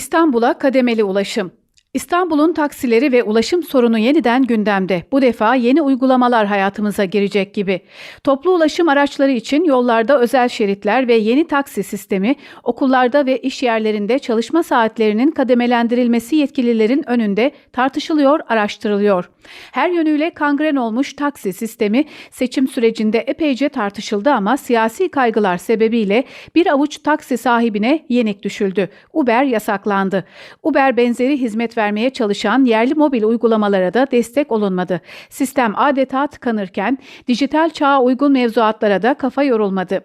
İstanbul'a kademeli ulaşım. İstanbul'un taksileri ve ulaşım sorunu yeniden gündemde. Bu defa yeni uygulamalar hayatımıza girecek gibi. Toplu ulaşım araçları için yollarda özel şeritler ve yeni taksi sistemi, okullarda ve iş yerlerinde çalışma saatlerinin kademelendirilmesi yetkililerin önünde tartışılıyor, araştırılıyor. Her yönüyle kangren olmuş taksi sistemi seçim sürecinde epeyce tartışıldı ama siyasi kaygılar sebebiyle bir avuç taksi sahibine yenik düşüldü. Uber yasaklandı. Uber benzeri hizmet vermeye çalışan yerli mobil uygulamalara da destek olunmadı. Sistem adeta tıkanırken dijital çağa uygun mevzuatlara da kafa yorulmadı.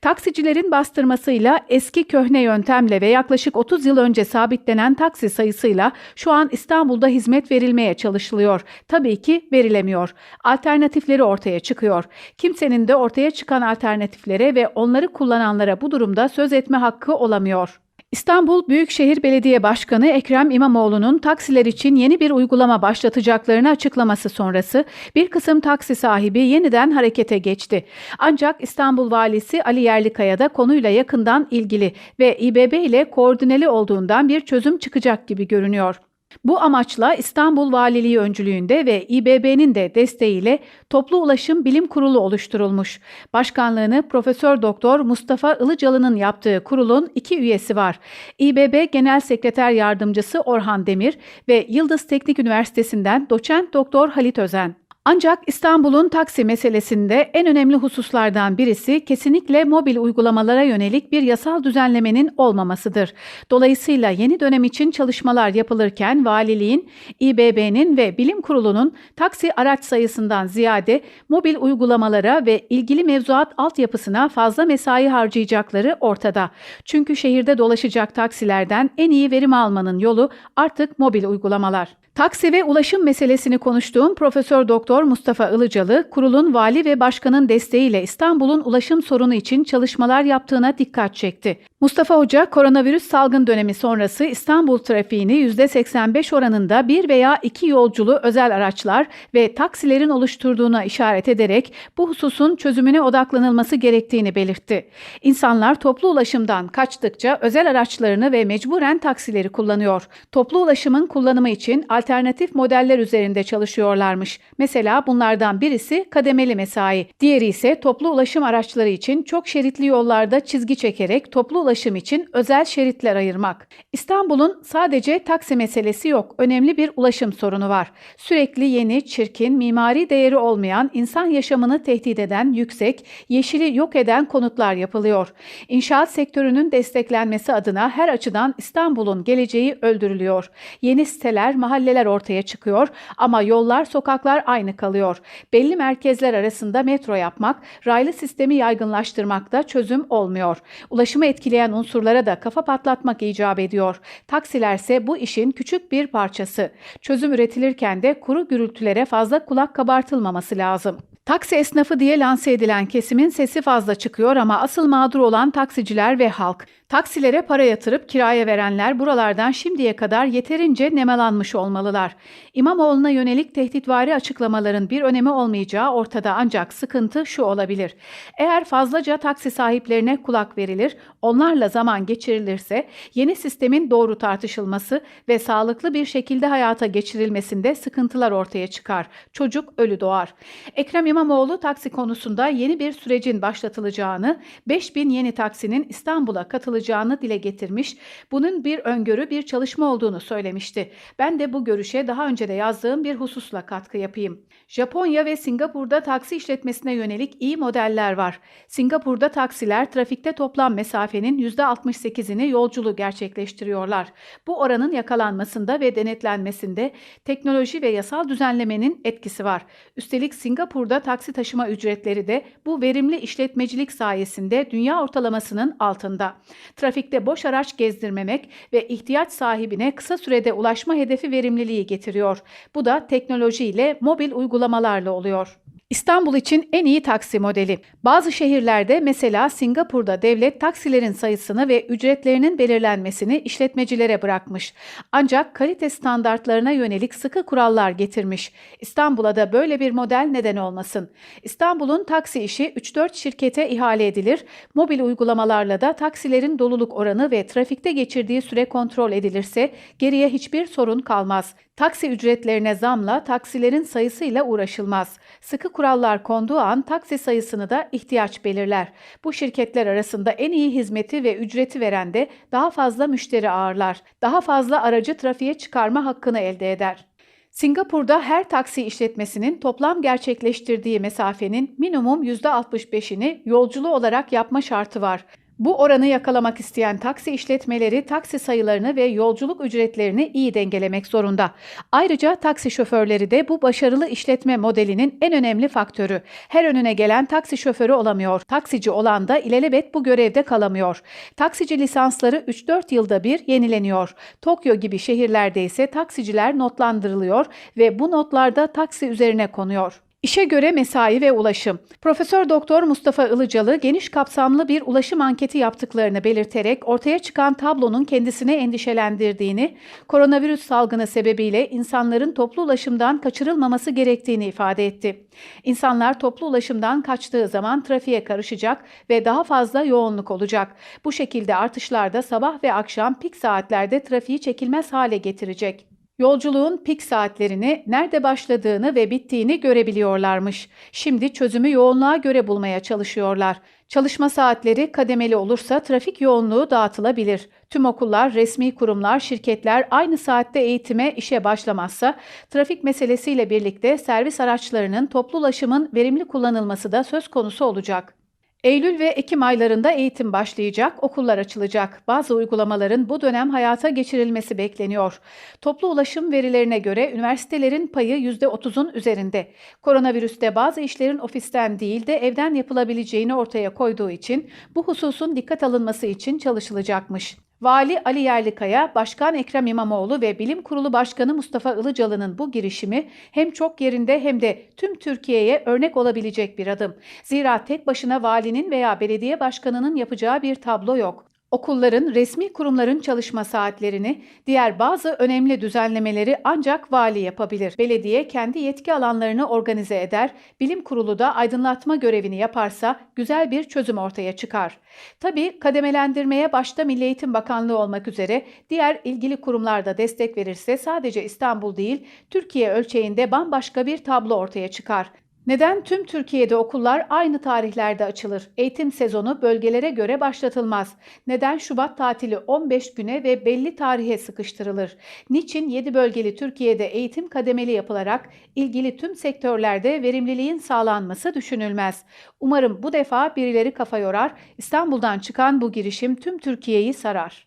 Taksicilerin bastırmasıyla eski köhne yöntemle ve yaklaşık 30 yıl önce sabitlenen taksi sayısıyla şu an İstanbul'da hizmet verilmeye çalışılıyor. Tabii ki verilemiyor. Alternatifleri ortaya çıkıyor. Kimsenin de ortaya çıkan alternatiflere ve onları kullananlara bu durumda söz etme hakkı olamıyor. İstanbul Büyükşehir Belediye Başkanı Ekrem İmamoğlu'nun taksiler için yeni bir uygulama başlatacaklarını açıklaması sonrası bir kısım taksi sahibi yeniden harekete geçti. Ancak İstanbul Valisi Ali Yerlikaya da konuyla yakından ilgili ve İBB ile koordineli olduğundan bir çözüm çıkacak gibi görünüyor. Bu amaçla İstanbul Valiliği öncülüğünde ve İBB'nin de desteğiyle Toplu Ulaşım Bilim Kurulu oluşturulmuş. Başkanlığını Profesör Doktor Mustafa Ilıcalı'nın yaptığı kurulun iki üyesi var. İBB Genel Sekreter Yardımcısı Orhan Demir ve Yıldız Teknik Üniversitesi'nden doçent doktor Halit Özen. Ancak İstanbul'un taksi meselesinde en önemli hususlardan birisi kesinlikle mobil uygulamalara yönelik bir yasal düzenlemenin olmamasıdır. Dolayısıyla yeni dönem için çalışmalar yapılırken valiliğin, İBB'nin ve bilim kurulunun taksi araç sayısından ziyade mobil uygulamalara ve ilgili mevzuat altyapısına fazla mesai harcayacakları ortada. Çünkü şehirde dolaşacak taksilerden en iyi verim almanın yolu artık mobil uygulamalar. Taksi ve ulaşım meselesini konuştuğum Profesör Doktor Mustafa Ilıcalı, kurulun vali ve başkanın desteğiyle İstanbul'un ulaşım sorunu için çalışmalar yaptığına dikkat çekti. Mustafa Hoca, koronavirüs salgın dönemi sonrası İstanbul trafiğini %85 oranında bir veya iki yolculu özel araçlar ve taksilerin oluşturduğuna işaret ederek bu hususun çözümüne odaklanılması gerektiğini belirtti. İnsanlar toplu ulaşımdan kaçtıkça özel araçlarını ve mecburen taksileri kullanıyor. Toplu ulaşımın kullanımı için alternatif modeller üzerinde çalışıyorlarmış. Mesela bunlardan birisi kademeli mesai, diğeri ise toplu ulaşım araçları için çok şeritli yollarda çizgi çekerek toplu ulaşım için özel şeritler ayırmak. İstanbul'un sadece taksi meselesi yok, önemli bir ulaşım sorunu var. Sürekli yeni, çirkin, mimari değeri olmayan, insan yaşamını tehdit eden, yüksek, yeşili yok eden konutlar yapılıyor. İnşaat sektörünün desteklenmesi adına her açıdan İstanbul'un geleceği öldürülüyor. Yeni siteler, mahalleler ortaya çıkıyor ama yollar, sokaklar aynı kalıyor. Belli merkezler arasında metro yapmak, raylı sistemi yaygınlaştırmak da çözüm olmuyor. Ulaşımı etkileyen unsurlara da kafa patlatmak icap ediyor. Taksilerse bu işin küçük bir parçası. Çözüm üretilirken de kuru gürültülere fazla kulak kabartılmaması lazım. Taksi esnafı diye lanse edilen kesimin sesi fazla çıkıyor ama asıl mağdur olan taksiciler ve halk. Taksilere para yatırıp kiraya verenler buralardan şimdiye kadar yeterince nemalanmış olmalılar. İmamoğlu'na yönelik tehditvari açıklamaların bir önemi olmayacağı ortada ancak sıkıntı şu olabilir. Eğer fazlaca taksi sahiplerine kulak verilir, onlarla zaman geçirilirse yeni sistemin doğru tartışılması ve sağlıklı bir şekilde hayata geçirilmesinde sıkıntılar ortaya çıkar. Çocuk ölü doğar. Ekrem İmamoğlu taksi konusunda yeni bir sürecin başlatılacağını, 5000 yeni taksinin İstanbul'a katılacağını dile getirmiş, bunun bir öngörü, bir çalışma olduğunu söylemişti. Ben de bu görüşe daha önce de yazdığım bir hususla katkı yapayım. Japonya ve Singapur'da taksi işletmesine yönelik iyi modeller var. Singapur'da taksiler trafikte toplam mesafenin %68'ini yolculuğu gerçekleştiriyorlar. Bu oranın yakalanmasında ve denetlenmesinde teknoloji ve yasal düzenlemenin etkisi var. Üstelik Singapur'da taksi taşıma ücretleri de bu verimli işletmecilik sayesinde dünya ortalamasının altında. Trafikte boş araç gezdirmemek ve ihtiyaç sahibine kısa sürede ulaşma hedefi verimliliği getiriyor. Bu da teknolojiyle mobil uygulamalarla oluyor. İstanbul için en iyi taksi modeli. Bazı şehirlerde mesela Singapur'da devlet taksilerin sayısını ve ücretlerinin belirlenmesini işletmecilere bırakmış. Ancak kalite standartlarına yönelik sıkı kurallar getirmiş. İstanbul'a da böyle bir model neden olmasın. İstanbul'un taksi işi 3-4 şirkete ihale edilir. Mobil uygulamalarla da taksilerin doluluk oranı ve trafikte geçirdiği süre kontrol edilirse geriye hiçbir sorun kalmaz. Taksi ücretlerine zamla taksilerin sayısıyla uğraşılmaz. Sıkı kurallar konduğu an taksi sayısını da ihtiyaç belirler. Bu şirketler arasında en iyi hizmeti ve ücreti veren de daha fazla müşteri ağırlar. Daha fazla aracı trafiğe çıkarma hakkını elde eder. Singapur'da her taksi işletmesinin toplam gerçekleştirdiği mesafenin minimum %65'ini yolculuğu olarak yapma şartı var. Bu oranı yakalamak isteyen taksi işletmeleri taksi sayılarını ve yolculuk ücretlerini iyi dengelemek zorunda. Ayrıca taksi şoförleri de bu başarılı işletme modelinin en önemli faktörü. Her önüne gelen taksi şoförü olamıyor. Taksici olan da ilelebet bu görevde kalamıyor. Taksici lisansları 3-4 yılda bir yenileniyor. Tokyo gibi şehirlerde ise taksiciler notlandırılıyor ve bu notlarda taksi üzerine konuyor. İşe göre mesai ve ulaşım. Profesör Doktor Mustafa Ilıcalı geniş kapsamlı bir ulaşım anketi yaptıklarını belirterek ortaya çıkan tablonun kendisine endişelendirdiğini, koronavirüs salgını sebebiyle insanların toplu ulaşımdan kaçırılmaması gerektiğini ifade etti. İnsanlar toplu ulaşımdan kaçtığı zaman trafiğe karışacak ve daha fazla yoğunluk olacak. Bu şekilde artışlar da sabah ve akşam pik saatlerde trafiği çekilmez hale getirecek. Yolculuğun pik saatlerini, nerede başladığını ve bittiğini görebiliyorlarmış. Şimdi çözümü yoğunluğa göre bulmaya çalışıyorlar. Çalışma saatleri kademeli olursa trafik yoğunluğu dağıtılabilir. Tüm okullar, resmi kurumlar, şirketler aynı saatte eğitime, işe başlamazsa trafik meselesiyle birlikte servis araçlarının toplu ulaşımın verimli kullanılması da söz konusu olacak. Eylül ve Ekim aylarında eğitim başlayacak, okullar açılacak. Bazı uygulamaların bu dönem hayata geçirilmesi bekleniyor. Toplu ulaşım verilerine göre üniversitelerin payı %30'un üzerinde. Koronavirüste bazı işlerin ofisten değil de evden yapılabileceğini ortaya koyduğu için bu hususun dikkat alınması için çalışılacakmış. Vali Ali Yerlikaya, Başkan Ekrem İmamoğlu ve Bilim Kurulu Başkanı Mustafa Ilıcalı'nın bu girişimi hem çok yerinde hem de tüm Türkiye'ye örnek olabilecek bir adım. Zira tek başına valinin veya belediye başkanının yapacağı bir tablo yok. Okulların, resmi kurumların çalışma saatlerini, diğer bazı önemli düzenlemeleri ancak vali yapabilir. Belediye kendi yetki alanlarını organize eder, bilim kurulu da aydınlatma görevini yaparsa güzel bir çözüm ortaya çıkar. Tabii kademelendirmeye başta Milli Eğitim Bakanlığı olmak üzere diğer ilgili kurumlar da destek verirse sadece İstanbul değil, Türkiye ölçeğinde bambaşka bir tablo ortaya çıkar. Neden tüm Türkiye'de okullar aynı tarihlerde açılır? Eğitim sezonu bölgelere göre başlatılmaz. Neden Şubat tatili 15 güne ve belli tarihe sıkıştırılır? Niçin 7 bölgeli Türkiye'de eğitim kademeli yapılarak ilgili tüm sektörlerde verimliliğin sağlanması düşünülmez? Umarım bu defa birileri kafa yorar, İstanbul'dan çıkan bu girişim tüm Türkiye'yi sarar.